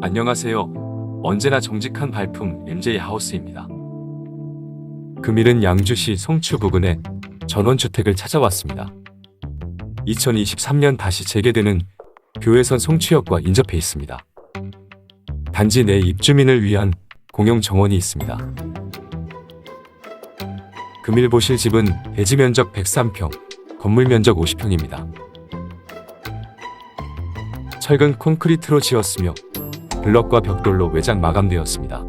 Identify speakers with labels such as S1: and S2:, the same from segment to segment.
S1: 안녕하세요. 언제나 정직한 발품 MJ 하우스입니다. 금일은 양주시 송추 부근에 전원주택을 찾아왔습니다. 2023년 다시 재개되는 교회선 송추역과 인접해 있습니다. 단지 내 입주민을 위한 공용 정원이 있습니다. 금일 보실 집은 대지 면적 103평, 건물 면적 50평입니다. 철근 콘크리트로 지었으며 블럭과 벽돌로 외장 마감되었습니다.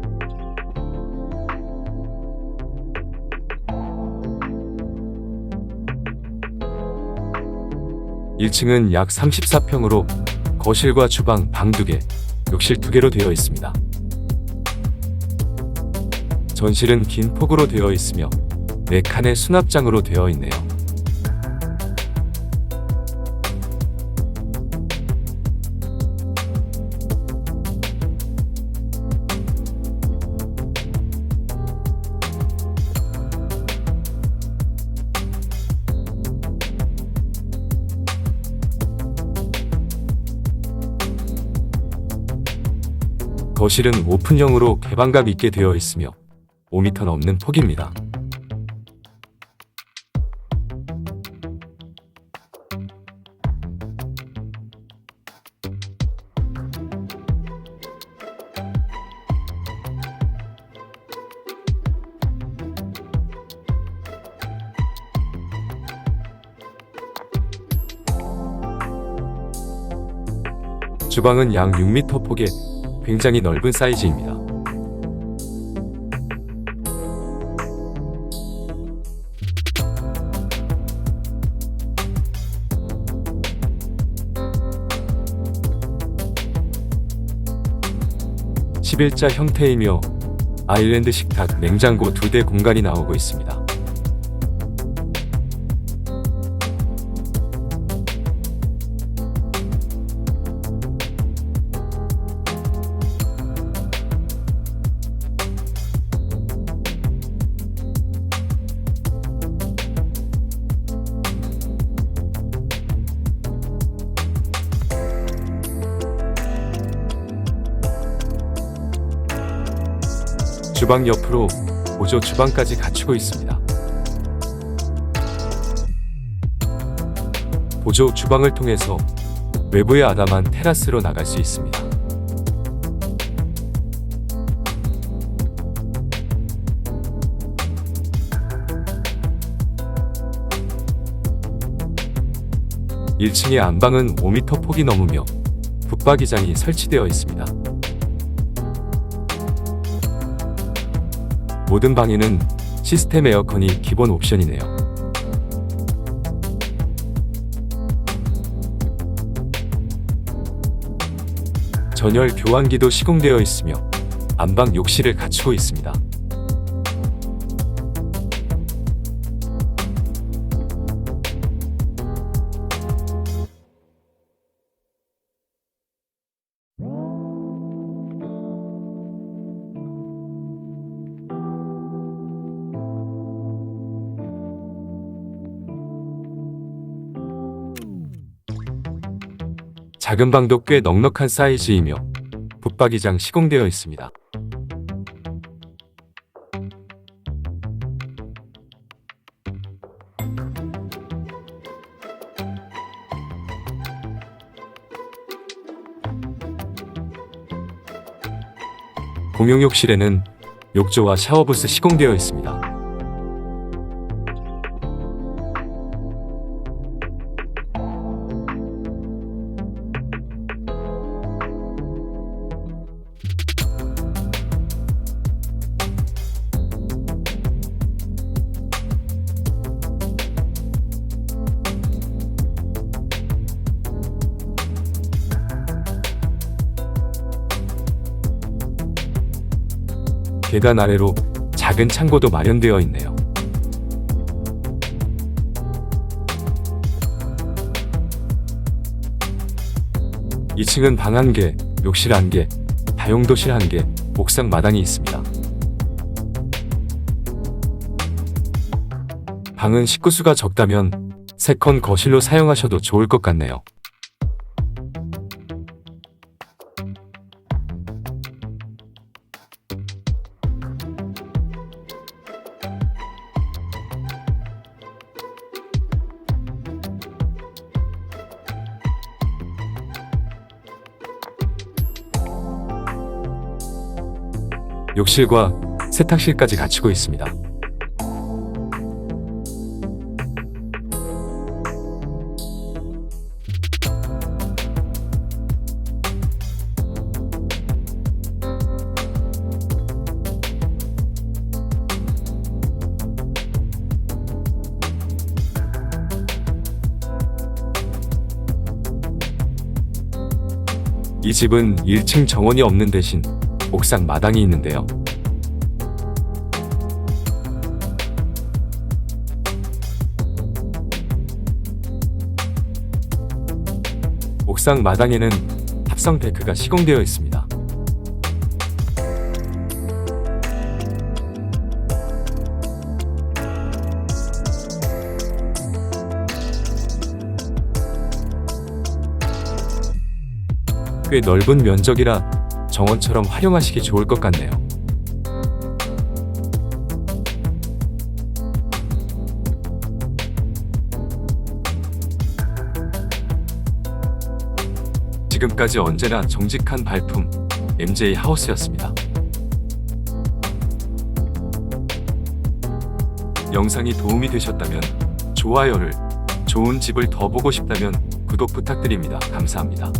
S1: 일층은 약 34평으로 거실과 주방 방 2개, 욕실 2개로 되어 있습니다. 전실은 긴 폭으로 되어 있으며 4칸의 수납장으로 되어 있네요. 거실은 오픈형으로 개방감 있게 되어 있으며 5m 넘는 폭입니다. 주방은 약 6m 폭의 굉장히 넓은 사이즈입니다. (11자) 형태이며 아일랜드 식탁 냉장고 두 대 공간이 나오고 있습니다. 주방 옆으로 보조 주방까지 갖추고 있습니다. 보조 주방을 통해서 외부의 아담한 테라스로 나갈 수 있습니다. (1층의) 안방은 (5m) 폭이 넘으며 붙박이장이 설치되어 있습니다. 모든 방에는 시스템 에어컨이 기본 옵션이네요. 전열 교환기도 시공되어 있으며 안방 욕실을 갖추고 있습니다. 작은 방도 꽤 넉넉한 사이즈이며 붙박이장 시공되어 있습니다. 공용 욕실에는 욕조와 샤워부스 시공되어 있습니다. 계단 아래로 작은 창고도 마련되어 있네요. 이 층은 방 한 개, 욕실 한 개, 다용도실 한 개, 옥상 마당이 있습니다. 방은 식구수가 적다면 세컨 거실로 사용하셔도 좋을 것 같네요. 욕실과 세탁실까지 갖추고 있습니다. 이 집은 1층 정원이 없는 대신 옥상 마당이 있는데요. 옥상 마당에는 합성 데크가 시공되어 있습니다. 꽤 넓은 면적이라 정원처럼 활용하시기 좋을 것 같네요. 지금까지 언제나 정직한 발품 MJ 하우스였습니다. 영상이 도움이 되셨다면 좋아요를, 좋은 집을 더 보고 싶다면 구독 부탁드립니다. 감사합니다.